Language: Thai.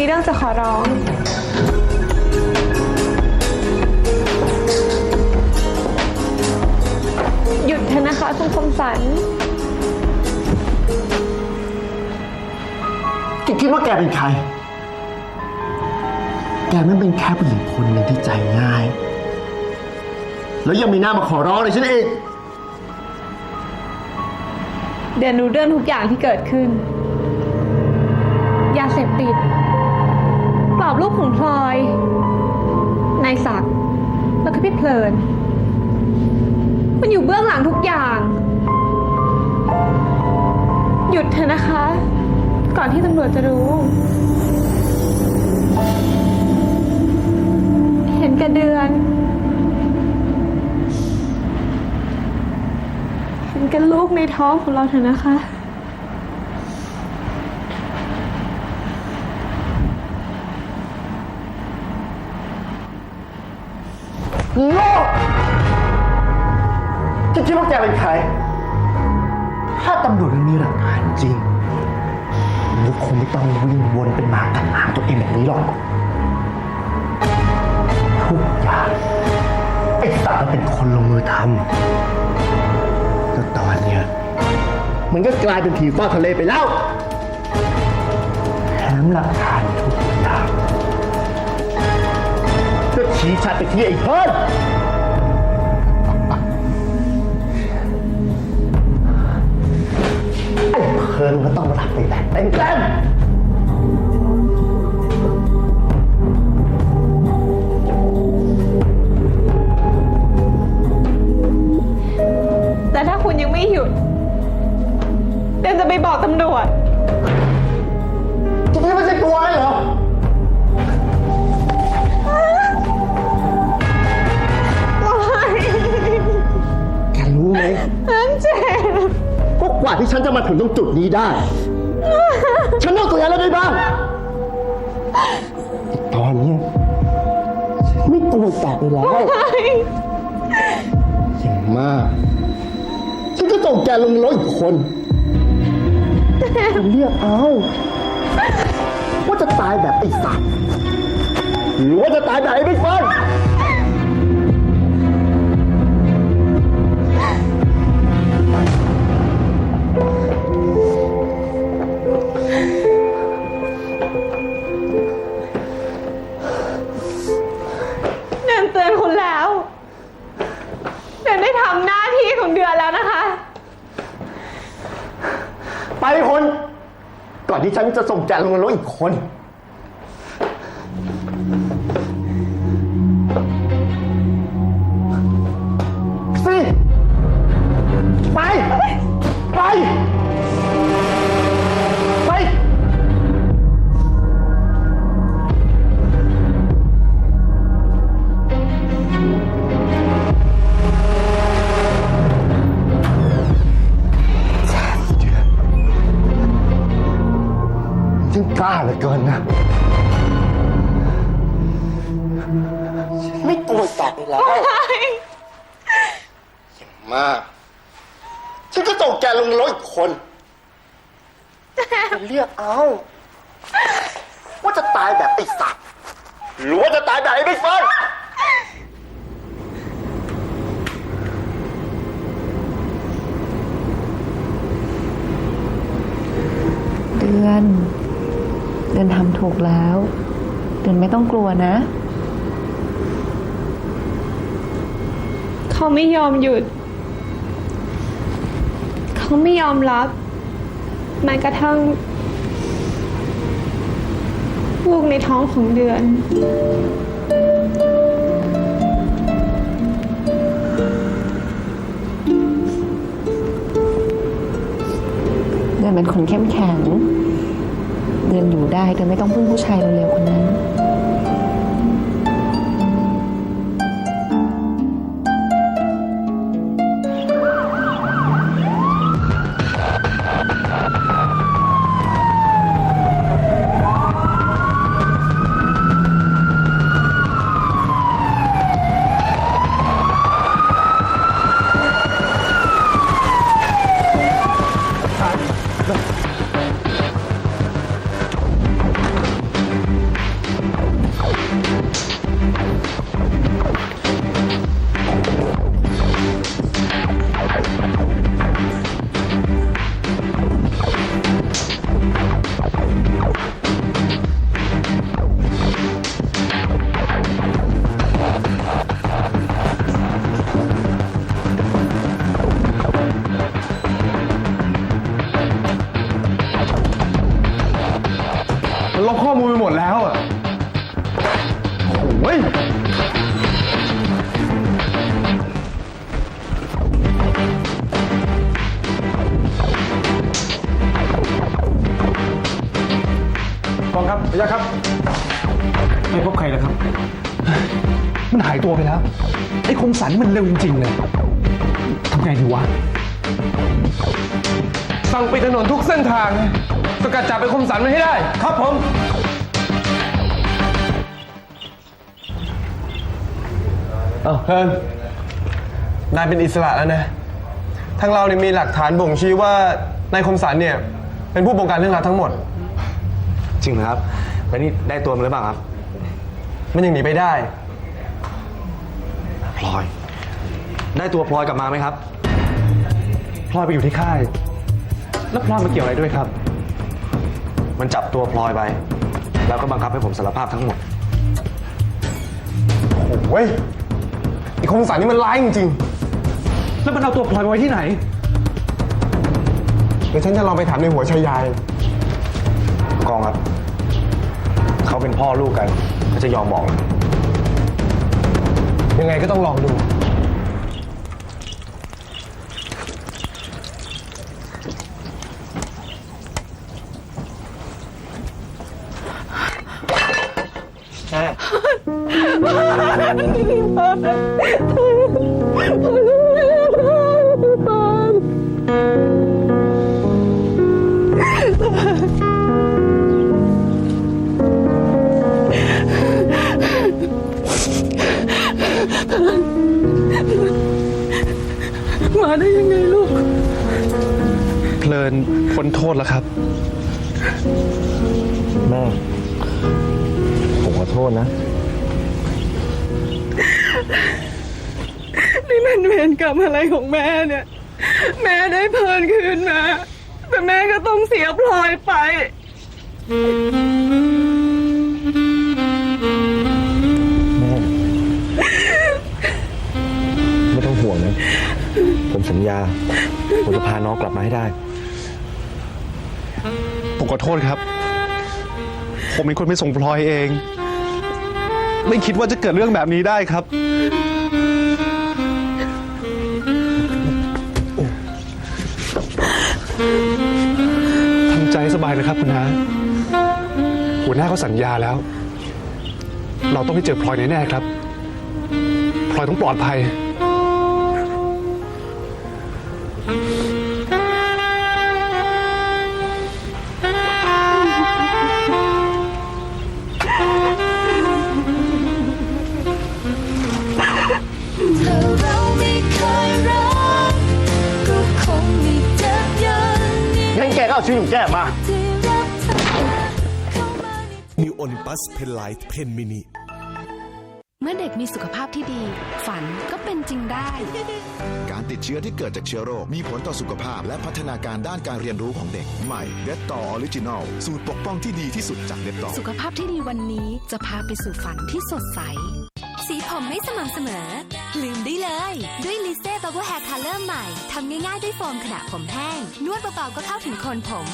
ขอร้อง หยุดเถอะนะคะคุณคมสัน แกคิดว่าแกเป็นใคร แกไม่เป็นแค่ผู้หญิงคนหนึ่งที่ใจง่าย แล้วยังมีหน้ามาขอร้องเลยฉันอีก เดือนรู้เรื่องทุกอย่างที่เกิดขึ้น ยาเสพติดกร อบรูปของพลอย นายศักดิ์แล้วก็พี่เพลิน มันอยู่เบื้องหลังทุกอย่าง หยุดเถอะนะคะ ก่อนที่ตำรวจจะรู้ เห็นกระเดือน เห็นกันลูกในท้องของเราเถอะนะคะ โง่แกคิดว่าแกเป็นใคร ถ้าตำรวจมันมีหลักฐานจริงมันก็คงไม่ต้องวิ่งวนเป็นหมากัดหางตัวเองแบบนี้หรอกทุกอย่างไอ้สัตว์มันเป็นคนลงมือทำแล้วตอนเนี้ยมันก็กลายเป็นผีฟ้าทะเลไปแล้ว แถมหลักฐานทุกอย่าง ชี้ชัดไปที่ไอ้เพิ่นไอ้เพิร์นก็ต้องรับไปแบบเต็มเต็มแต่ถ้าคุณยังไม่หยุดเดนจะไปบอกตำรวจจะไม่ใช่ตัวเลยเหรอ ฉันเจ็บ ก็กว่าที่ฉันจะมาถึงตรงจุดนี้ได้ ฉันต้องตัวอะไรได้บ้างแต่ตอนเนี้ยฉันไม่ตัวแตกไปแล้ว อย่างมาก ฉันก็ส่งแกลงรถอีกคนเรียกเอา ว่าจะตายแบบไอ้สัตว์หรือว่าจะตายแบบไอ้บิ๊กเฟิร์น ของเดือนแล้วนะคะ ไปคนก่อนที่ฉันจะส่งแจกลงรถอีกคน ฉันกล้าเหลือเกินนะฉันไม่ตัวแตกอีกแล้วอย่างมาก ฉันก็ส่งแกลงรถอีกคนเรียกเอา ว่าจะตายแบบไอ้สัตว์หรือว่าจะตายแบบไอ้บิ๊กเฟิร์นเดือน เดือนทำถูกแล้วเดือนไม่ต้องกลัวนะ เขาไม่ยอมหยุด เขาไม่ยอมรับแม้กระทั่งลูกในท้องของเดือนเดือนเป็นคนเข้มแข็ง เดือนอยู่ได้เธอไม่ต้องพึ่งผู้ชายเร็วๆคนนั้น ไม่พบใครเลยครับ มันหายตัวไปแล้ว ไอ้คงสันมันเร็วจริง ๆ เลยทำไงดีวะ สั่งปิดถนนทุกเส้นทาง สกัดจับไปคมสันมาให้ได้ ครับผม เอ้าเพิ่นนายเป็นอิสระแล้วนะ ทางเราเนี่ยมีหลักฐานบ่งชี้ว่านายคมสันเนี่ยเป็นผู้บงการเรื่องราวทั้งหมด จริงเหรอครับ แล้วนี่ได้ตัวมันหรือเปล่าครับ มันยังหนีไปได้ พลอย ได้ตัวพลอยกลับมาไหมครับ พลอยไปอยู่ที่ค่าย แล้วพลอยมาเกี่ยวอะไรด้วยครับ มันจับตัวพลอยไป แล้วก็บังคับให้ผมสารภาพทั้งหมด โอ้ยไอ้คมสันนี่มันร้ายจริงแล้วมันเอาตัวพลอยไปไว้ที่ไหนๆเดี๋ยวฉันจะลองไปถามในหัวชายยาย กองครับ เขาเป็นพ่อลูกกันเขาจะยอมบอกเหรอยังไงก็ต้องลองดูม ลินพ้นโทษแล้วครับ แม่ ผมขอโทษนะ นี่มันเวรกรรมอะไรของแม่เนี่ย แม่ได้เพลินคืนมา แต่แม่ก็ต้องเสียพลอยไปไม่ต้องห่วงนะ ผมสัญญา ผมจะพาน้องกลับมาให้ได้ผม ขอโทษครับ ผมเป็นคนไปส่งพลอยเอง ไม่คิดว่าจะเกิดเรื่องแบบนี้ได้ครับ ทำใจให้สบายนะครับคุณนาหัวหน้าเขาสัญญาแล้ว เราต้องได้เจอพลอยแน่ๆครับ พลอยต้องปลอดภัย เอาชีวิตของแกมาที่รักเธอเข้ามาใน New Olympus Pen Light Pen Mini เมื่อเด็กมีสุขภาพที่ดี ฝันก็เป็นจริงได้ การติดเชื้อที่เกิดจากเชื้อโรค มีผลต่อสุขภาพและพัฒนาการด้านการเรียนรู้ของเด็ก ใหม่เดตต่อออริจินอลสูตรปกป้องที่ดีที่สุดจากเดตต่อสุขภาพที่ดีวันนี้จะพาไปสู่ฝันที่สดใส สีผมไม่สม่ำเสมอ ลืมได้เลย ด้วยลิเซ่บับเบิลแฮร์คัลเลอร์ใหม่ทำง่ายๆด้วยโฟมขณะผมแห้ง นวดเบาๆก็เข้าถึงโคนผม